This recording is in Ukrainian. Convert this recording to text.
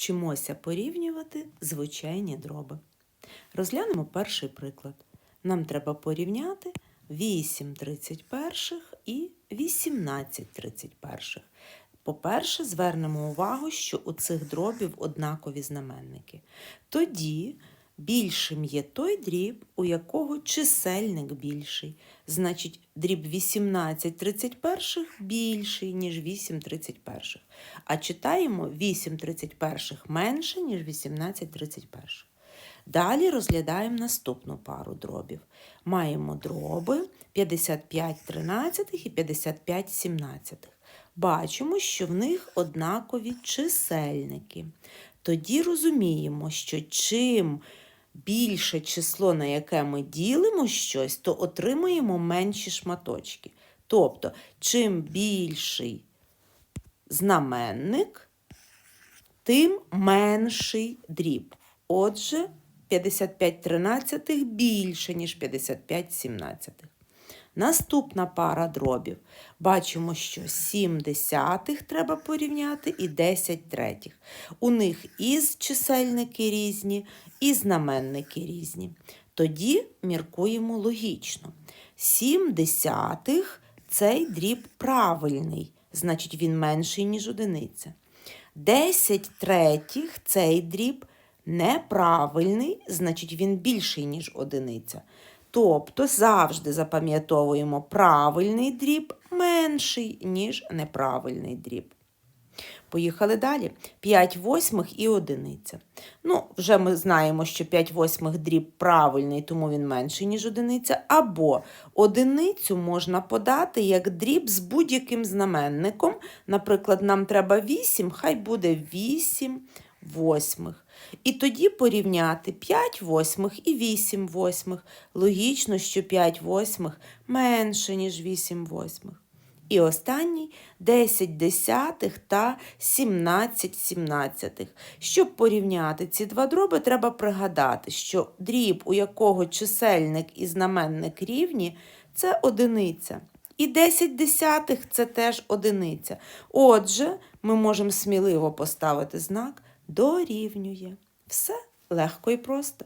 Вчимося порівнювати звичайні дроби. Розглянемо перший приклад. Нам треба порівняти 8 31 і 18 31. По-перше, звернемо увагу, що у цих дробів однакові знаменники. Тоді більшим є той дріб, у якого чисельник більший. Значить, дріб 18 31 більший, ніж 8 31. А читаємо 8 31 менше, ніж 18 31. Далі розглядаємо наступну пару дробів. Маємо дроби 55 13 і 55 17. Бачимо, що в них однакові чисельники. Тоді розуміємо, що чим більше число, на яке ми ділимо щось, то отримаємо менші шматочки. Тобто, чим більший знаменник, тим менший дріб. Отже, 55 тринадцятих більше, ніж 55 сімнадцятих. Наступна пара дробів. Бачимо, що 7 десятих треба порівняти і 10 третіх. У них і чисельники різні, і знаменники різні. Тоді міркуємо логічно. 7 десятих цей дріб правильний, значить він менший, ніж одиниця. 10 третіх цей дріб неправильний, значить він більший, ніж одиниця. Тобто завжди запам'ятовуємо правильний дріб менший, ніж неправильний дріб. Поїхали далі. 5 восьмих і одиниця. Ну, вже ми знаємо, що 5 восьмих дріб правильний, тому він менший, ніж одиниця. Або одиницю можна подати як дріб з будь-яким знаменником. Наприклад, нам треба 8, хай буде 8 восьмих. І тоді порівняти 5 восьмих і 8 восьмих. Логічно, що 5 восьмих менше, ніж 8 восьмих. І останній 10 десятих та 17 сімнадцятих. Щоб порівняти ці два дроби, треба пригадати, що дріб, у якого чисельник і знаменник рівні, це одиниця. І 10 десятих це теж одиниця. Отже, ми можемо сміливо поставити знак дорівнює. Все легко і просто.